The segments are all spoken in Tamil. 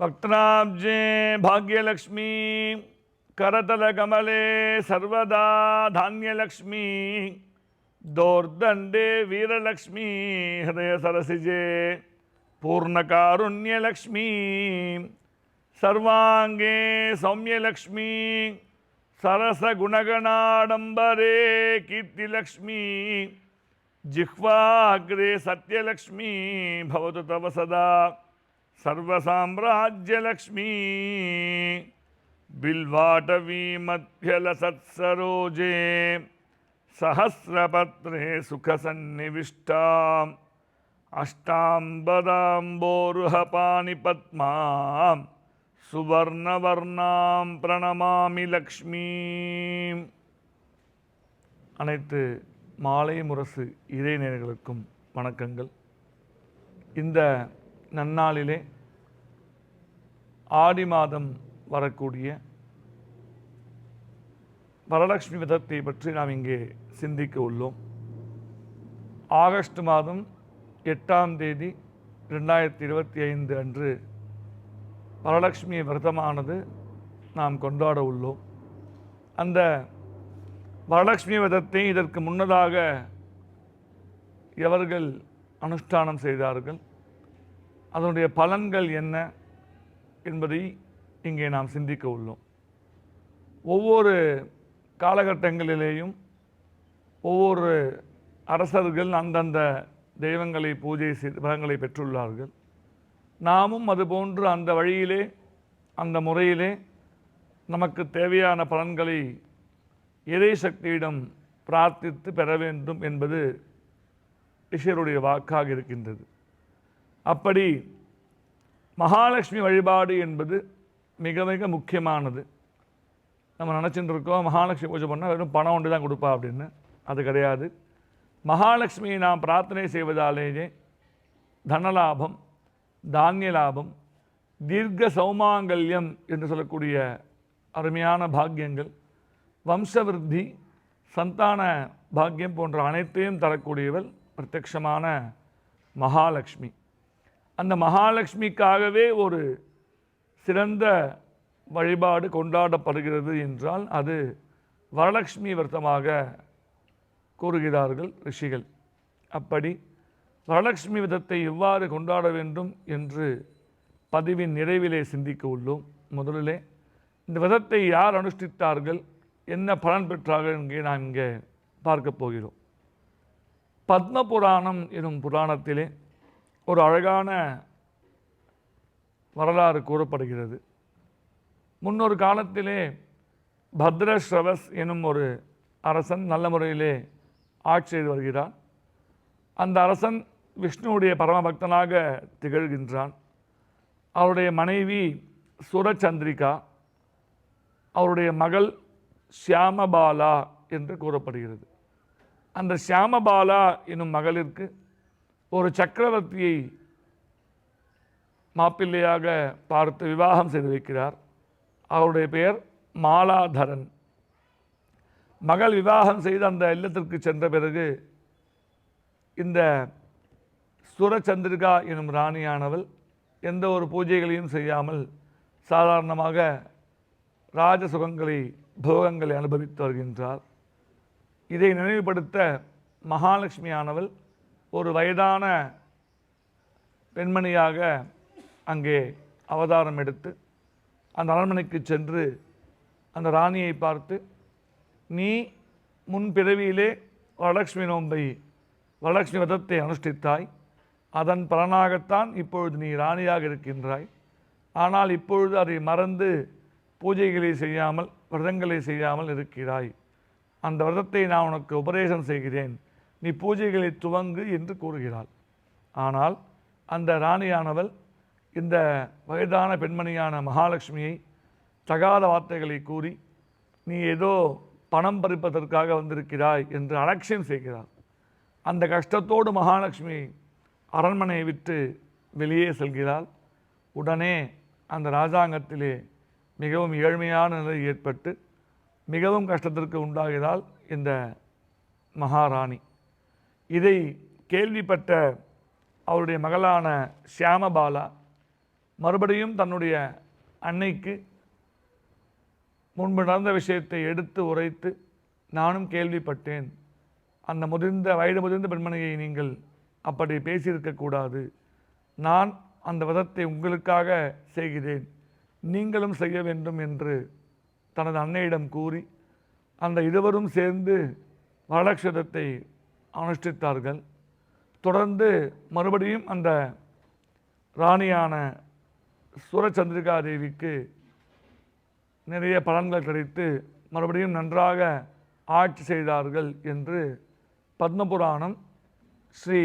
वक्त्राब्जे भाग्यलक्ष्मी, करतलकमले, सर्वदा धान्यलक्ष्मी दोर्दण्डे वीरलक्ष्मी हृदयसरसिजे पूर्णकारुण्यलक्ष्मी सर्वाङ्गे सौम्यलक्ष्मी सरसगुणगणाडम्बरे कीर्तिलक्ष्मी, जिह्वाग्रे सत्यलक्ष्मी, भवतु तव सदा। सर्वसाम्राज्यलक्ष्मी बिल्वाटवी मध्यलसत्सरोजे सहस्रपत्रे सुखसन्निविष्टाम् अष्टाम्बदाम्बोरुहपाणिपद्मां சுவர்ணவர்ணாம் பிரணமாமி லக்ஷ்மி அனைத்து மாலை முரசு இறைநேயர்களுக்கும் வணக்கங்கள் இந்த நன்னாளிலே ஆடி மாதம் வரக்கூடிய வரலட்சுமி விதத்தை பற்றி நாம் இங்கே சிந்திக்க உள்ளோம். ஆகஸ்ட் மாதம் எட்டாம் தேதி ரெண்டாயிரத்தி இருபத்தி ஐந்து அன்று வரலட்சுமி விரதமானது நாம் கொண்டாட உள்ளோம். அந்த வரலட்சுமி விரதத்தை இதற்கு முன்னதாக எவர்கள் அனுஷ்டானம் செய்தார்கள்? அதனுடைய பலன்கள் என்ன? என்பதை இங்கே நாம் சிந்திக்க உள்ளோம். ஒவ்வொரு காலகட்டங்களிலேயும் ஒவ்வொரு அரசர்கள் அந்தந்த தெய்வங்களை பூஜை செய்து பெற்றுள்ளார்கள். நாமும் அதுபோன்று அந்த வழியிலே அந்த முறையிலே நமக்கு தேவையான பலன்களை இறை சக்தியிடம் பிரார்த்தித்து பெற வேண்டும் என்பது ரிஷியருடைய வாக்காக இருக்கின்றது. அப்படி மகாலட்சுமி வழிபாடு என்பது மிக மிக முக்கியமானது. நம்ம நினச்சிட்டு இருக்கோம் மகாலட்சுமி பூஜை பண்ணால் வெறும் பணம் ஒன்று தான் கொடுப்பா அப்படின்னு. அது கிடையாது. மகாலட்சுமியை நாம் பிரார்த்தனை செய்வதாலேயே தனலாபம் தானிய லாபம் தீர்க்க சௌமாங்கல்யம் என்று சொல்லக்கூடிய அருமையான பாக்கியங்கள் வம்சவிருத்தி சந்தான பாக்கியம் போன்ற அனைத்தையும் தரக்கூடியவள் பிரத்யக்ஷமான மகாலட்சுமி. அந்த மகாலட்சுமிக்காகவே ஒரு சிறந்த வழிபாடு கொண்டாடப்படுகிறது என்றால் அது வரலட்சுமி விரதமாக கூறுகிறார்கள் ரிஷிகள். அப்படி வரலட்சுமி விதத்தை எவ்வாறு கொண்டாட வேண்டும் என்று பதிவின் நிறைவிலே சிந்திக்க உள்ளோம். முதலிலே இந்த விதத்தை யார் அனுஷ்டித்தார்கள்? என்ன பலன் பெற்றார்கள் என்கே நாம் இங்கே பார்க்க போகிறோம். பத்ம புராணம் எனும் புராணத்திலே ஒரு அழகான வரலாறு கூறப்படுகிறது. முன்னொரு காலத்திலே பத்ரஸ்ரவஸ் எனும் ஒரு அரசன் நல்ல முறையிலே ஆட்சி செய்து வருகிறான். அந்த அரசன் விஷ்ணுவுடைய பரமபக்தனாக திகழ்கின்றான். அவருடைய மனைவி சுரச்சந்திரிகா அவருடைய மகள் ஷியாமபாலா என்று கூறப்படுகிறது. அந்த ஷியாமபாலா என்னும் மகளிற்கு ஒரு சக்கரவர்த்தியை மாப்பிள்ளையாக பார்த்து விவாகம் செய்து வைக்கிறார். அவருடைய பெயர் மாலாதரன். மகள் விவாகம் செய்து அந்த இல்லத்திற்கு சென்ற பிறகு இந்த சுரச்சந்திரிகா எனும் ராணியானவள் எந்த ஒரு பூஜைகளையும் செய்யாமல் சாதாரணமாக ராஜ சுகங்களை போகங்களை அனுபவித்து வருகின்றார். இதை நினைவுபடுத்த மகாலட்சுமியானவள் ஒரு வயதான பெண்மணியாக அங்கே அவதாரம் எடுத்து அந்த அரண்மனைக்கு சென்று அந்த ராணியை பார்த்து நீ முன்பிறவியிலே வரலட்சுமி நோன்பை வரலட்சுமி விரதத்தை அனுஷ்டித்தாய். அதன் பலனாகத்தான் இப்பொழுது நீ ராணியாக இருக்கின்றாய். ஆனால் இப்பொழுது அதை மறந்து பூஜைகளை செய்யாமல் விரதங்களை செய்யாமல் இருக்கிறாய். அந்த விரதத்தை நான் உனக்கு உபதேசம் செய்கிறேன். நீ பூஜைகளை துவங்கு என்று கூறுகிறாள். ஆனால் அந்த ராணியானவள் இந்த வயதான பெண்மணியான மகாலட்சுமியை தகாத வார்த்தைகளை கூறி நீ ஏதோ பணம் பறிப்பதற்காக வந்திருக்கிறாய் என்று அலட்சியம் செய்கிறார் அந்த கஷ்டத்தோடு மகாலட்சுமி அரண்மனையை விட்டு வெளியே செல்கிறாள். உடனே அந்த ராஜாங்கத்திலே மிகவும் ஏழ்மையான நிலை ஏற்பட்டு மிகவும் கஷ்டத்திற்கு உண்டாகிறாள் இந்த மகாராணி. இதை கேள்விப்பட்ட அவருடைய மகளான ஷியாமபாலா மறுபடியும் தன்னுடைய அன்னைக்கு முன்பு நடந்த விஷயத்தை எடுத்து உரைத்து நானும் கேள்விப்பட்டேன். அந்த முதிர்ந்த வயது முதிர்ந்த பெண்மணியை நீங்கள் அப்படி பேசியிருக்கக்கூடாது நான் அந்த விதத்தை உங்களுக்காக செய்கிறேன். நீங்களும் செய்ய வேண்டும் என்று தனது அன்னையிடம் கூறி அந்த இருவரும் சேர்ந்து வரலட்சதத்தை அனுஷ்டித்தார்கள் தொடர்ந்து மறுபடியும் அந்த ராணியான சூரச்சந்திரிகா தேவிக்கு நிறைய பலன்கள் கிடைத்து மறுபடியும் நன்றாக ஆட்சி செய்தார்கள் என்று பத்மபுராணம் ஸ்ரீ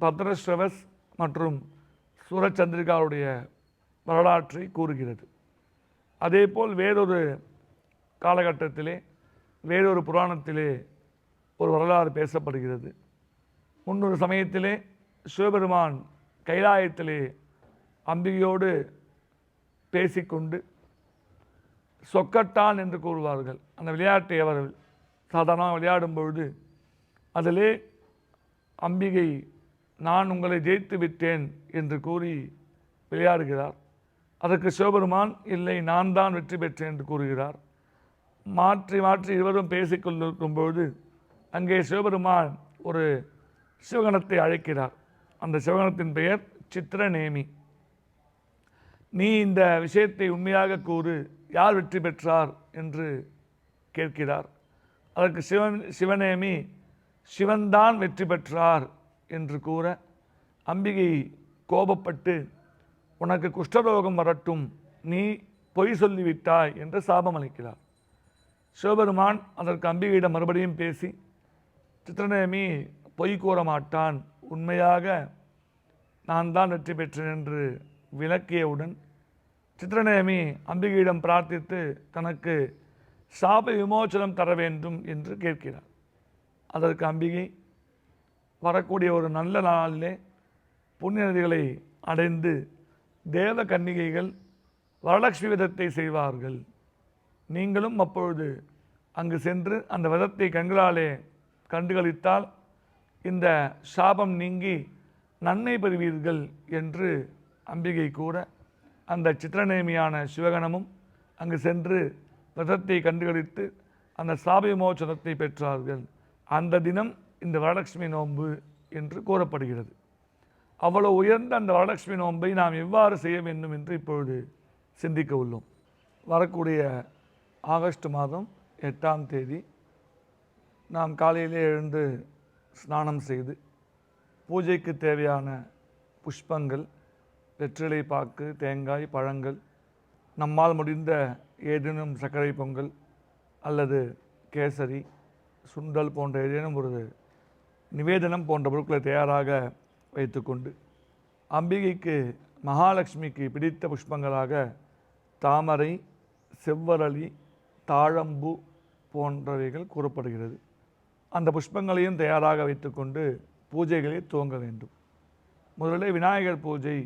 பத்ரஸ்ரவஸ் மற்றும் சூரச்சந்திரிகாவுடைய வரலாற்றை கூறுகிறது. அதேபோல் வேறொரு காலகட்டத்திலே வேறொரு புராணத்திலே ஒரு வரலாறு பேசப்படுகிறது. முன்னொரு சமயத்திலே சிவபெருமான் கைலாயத்திலே அம்பிகையோடு பேசிக்கொண்டு சொக்கட்டான் என்று கூறுவார்கள். அந்த விளையாட்டை அவர் சாதாரணமாக விளையாடும் பொழுது அதிலே அம்பிகை நான் உங்களை ஜெயித்து விட்டேன் என்று கூறி விளையாடுகிறார். அதற்கு சிவபெருமான் இல்லை நான் தான் வெற்றி பெற்றேன் என்று கூறுகிறார். மாற்றி மாற்றி இருவரும் பேசிக்கொண்டிருக்கும் பொழுது அங்கே சிவபெருமான் ஒரு சிவகணத்தை அழைக்கிறார். அந்த சிவகணத்தின் பெயர் சித்திரநேமி. நீ இந்த விஷயத்தை உண்மையாக கூறு யார் வெற்றி பெற்றார் என்று கேட்கிறார். அதற்கு சிவன் சிவநேமி சிவன்தான் வெற்றி பெற்றார் என்று கூற அம்பிகை கோபப்பட்டு உனக்கு குஷ்டரோகம் வரட்டும் நீ பொய் சொல்லிவிட்டாய் என்று சாபம் அளிக்கிறார் சிவபெருமான் அதற்கு அம்பிகையிடம் மறுபடியும் பேசி சித்திரநேமி பொய் கூற மாட்டான் உண்மையாக நான் தான் வெற்றி பெற்றேன் என்று விளக்கியவுடன் சித்திரநேமி அம்பிகையிடம் பிரார்த்தித்து தனக்கு சாப விமோச்சனம் தர வேண்டும் என்று கேட்கிறார். அதற்கு அம்பிகை வரக்கூடிய ஒரு நல்ல நாளிலே புண்ணிய நதிகளை அடைந்து தேவ கன்னிகைகள் வரலட்சுமி விதத்தை செய்வார்கள். நீங்களும் அப்பொழுது அங்கு சென்று அந்த விதத்தை கண்களாலே கண்டுகளித்தால் இந்த சாபம் நீங்கி நன்மை பெறுவீர்கள் என்று அம்பிகை கூற அந்த சித்திரநேமியான சிவகணமும் அங்கு சென்று விரதத்தை கண்டுகளித்து அந்த சாப விமோச்சனத்தை பெற்றார்கள். அந்த தினம் இந்த வரலட்சுமி நோன்பு என்று கூறப்படுகிறது. அவ்வளோ உயர்ந்த அந்த வரலட்சுமி நோன்பை நாம் எவ்வாறு செய்ய வேண்டும் என்று இப்பொழுது சிந்திக்க உள்ளோம். வரக்கூடிய ஆகஸ்ட் மாதம் எட்டாம் தேதி நாம் காலையிலே எழுந்து ஸ்நானம் செய்து பூஜைக்கு தேவையான புஷ்பங்கள் வெற்றிலை பாக்கு தேங்காய் பழங்கள் நம்மால் முடிந்த ஏதேனும் சர்க்கரை பொங்கல் அல்லது கேசரி சுண்டல் போன்ற ஏதேனும் ஒரு நிவேதனம் போன்ற பொருட்களை தயாராக வைத்துக்கொண்டு அம்பிகைக்கு மகாலட்சுமிக்கு பிடித்த புஷ்பங்களாக தாமரை செவ்வரளி தாழம்பூ போன்றவைகள் கூறப்படுகிறது. அந்த புஷ்பங்களையும் தயாராக வைத்துக்கொண்டு பூஜைகளை துவங்க வேண்டும். முதலில் விநாயகர் பூஜை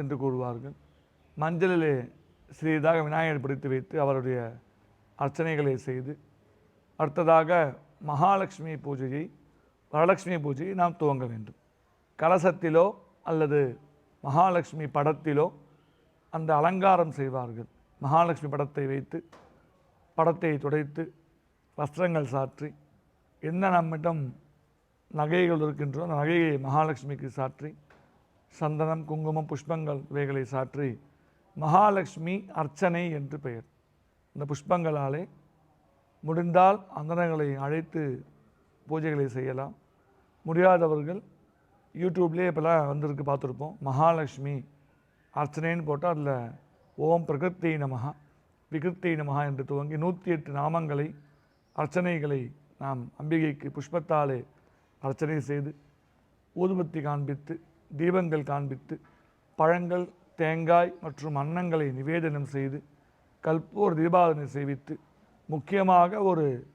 என்று கூறுவார்கள். மஞ்சளிலே சிறிதாக விநாயகர் பிடித்து வைத்து அவருடைய அர்ச்சனைகளை செய்து அடுத்ததாக மகாலட்சுமி பூஜையை வரலட்சுமி பூஜையை நாம் துவங்க வேண்டும். கலசத்திலோ அல்லது மகாலட்சுமி படத்திலோ அந்த அலங்காரம் செய்வார்கள். மகாலட்சுமி படத்தை வைத்து படத்தை துடைத்து வஸ்திரங்கள் சாற்றி என்ன நம்மிடம் நகைகள் இருக்கின்றோ அந்த நகையை மகாலட்சுமிக்கு சாற்றி சந்தனம் குங்குமம் புஷ்பங்கள் இவைகளை சாற்றி மகாலட்சுமி அர்ச்சனை என்று பெயர். இந்த புஷ்பங்களாலே முடிந்தால் அந்தனங்களை அழைத்து பூஜைகளை செய்யலாம். முடியாதவர்கள் யூடியூப்லேயே இப்போலாம் வந்திருக்கு பார்த்துருப்போம். மகாலட்சுமி அர்ச்சனைன்னு போட்டால் அதில் ஓம் பிரகிருத்தை நமகா விகிருத்தை நமகா என்று துவங்கி நூற்றி எட்டு நாமங்களை அர்ச்சனைகளை நாம் அம்பிகைக்கு புஷ்பத்தாலே அர்ச்சனை செய்து ஊதுபத்தி காண்பித்து தீபங்கள் காண்பித்து பழங்கள் தேங்காய் மற்றும் அன்னங்களை நிவேதனம் செய்து கல்பூர் தீபாவளி செய்வித்து முக்கியமாக ஒரு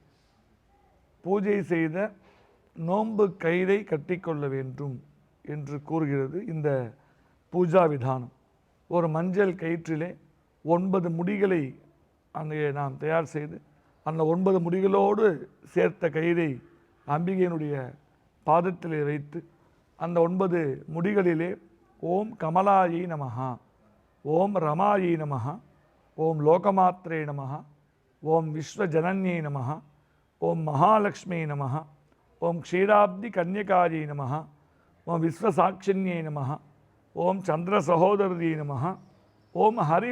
பூஜை செய்த நோன்பு கயிறை கட்டிக்கொள்ள வேண்டும் என்று கூறுகிறது இந்த பூஜா விதானம். ஒரு மஞ்சள் கயிற்றிலே ஒன்பது முடிகளை அங்கே நாம் தயார் செய்து அந்த ஒன்பது முடிகளோடு சேர்த்த கயிறை அம்பிகையினுடைய பாதத்திலே வைத்து அந்த ஒன்பது முடிகளிலே ஓம் கமலாயை நமஹா ஓம் ரமாயி நமः ஓம் லோகமாத்திரே நமः ஓம் விஸ்வஜனன்யை நமः ஓம் மகாலட்சுமி நமः ஓம் க்ஷீராப்தி கன்யகாரி நமः ஓம் விஸ்வசாட்சின்யை நமः ஓம் சந்திர சகோதரதி நமः ஓம் ஹரி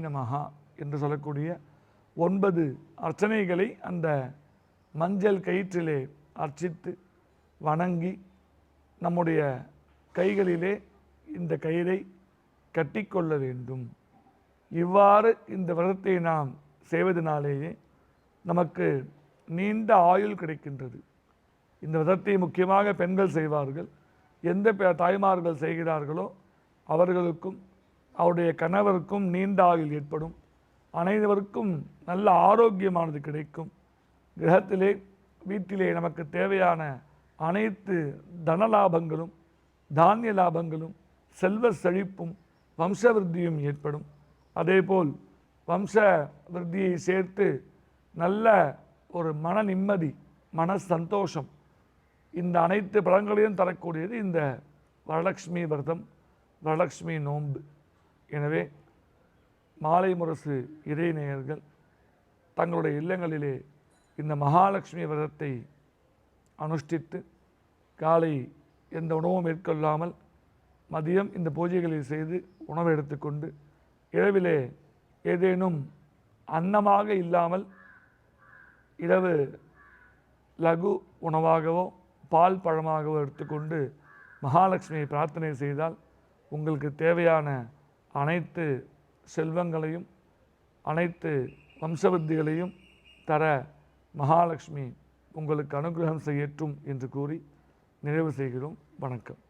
நமகா என்று சொல்லக்கூடிய ஒன்பது அர்ச்சனைகளை அந்த மஞ்சள் கயிற்றிலே அர்ச்சித்து வணங்கி நம்முடைய கைகளிலே இந்த கயிறை கட்டிக்கொள்ள வேண்டும். இவ்வாறு இந்த விரதத்தை நாம் செய்வதனாலேயே நமக்கு நீண்ட ஆயுள் கிடைக்கின்றது. இந்த விதத்தை முக்கியமாக பெண்கள் செய்வார்கள். எந்த பெ- தாய்மார்கள் செய்கிறார்களோ அவர்களுக்கும் அவருடைய கணவருக்கும் நீண்ட ஆயுள் ஏற்படும். அனைவருக்கும் நல்ல ஆரோக்கியமானது கிடைக்கும். கிரகத்திலே வீட்டிலே நமக்கு தேவையான அனைத்து தன லாபங்களும் தானிய லாபங்களும் செல்வ செழிப்பும் வம்சவிருத்தியும் ஏற்படும். அதேபோல் வம்ச விருத்தியை சேர்த்து நல்ல ஒரு மன நிம்மதி மன சந்தோஷம் இந்த அனைத்து பலன்களையும் தரக்கூடியது இந்த வரலட்சுமி விரதம் வரலட்சுமி நோன்பு. எனவே மாலை முரசு இறைநேயர்கள் தங்களுடைய இல்லங்களிலே இந்த மகாலட்சுமி விரதத்தை அனுஷ்டித்து காலை எந்த உணவும் மேற்கொள்ளாமல் மதியம் இந்த பூஜைகளை செய்து உணவு எடுத்துக்கொண்டு இரவிலே ஏதேனும் அன்னமாக இல்லாமல் இரவு லகு உணவாகவோ பால் பழமாகவோ எடுத்துக்கொண்டு மகாலட்சுமியை பிரார்த்தனை செய்தால் உங்களுக்கு தேவையான அனைத்து செல்வங்களையும் அனைத்து வம்சவத்திகளையும் தர மகாலட்சுமி உங்களுக்கு அனுகிரகம் செய்யட்டும் என்று கூறி நிறைவு செய்கிறோம். வணக்கம்.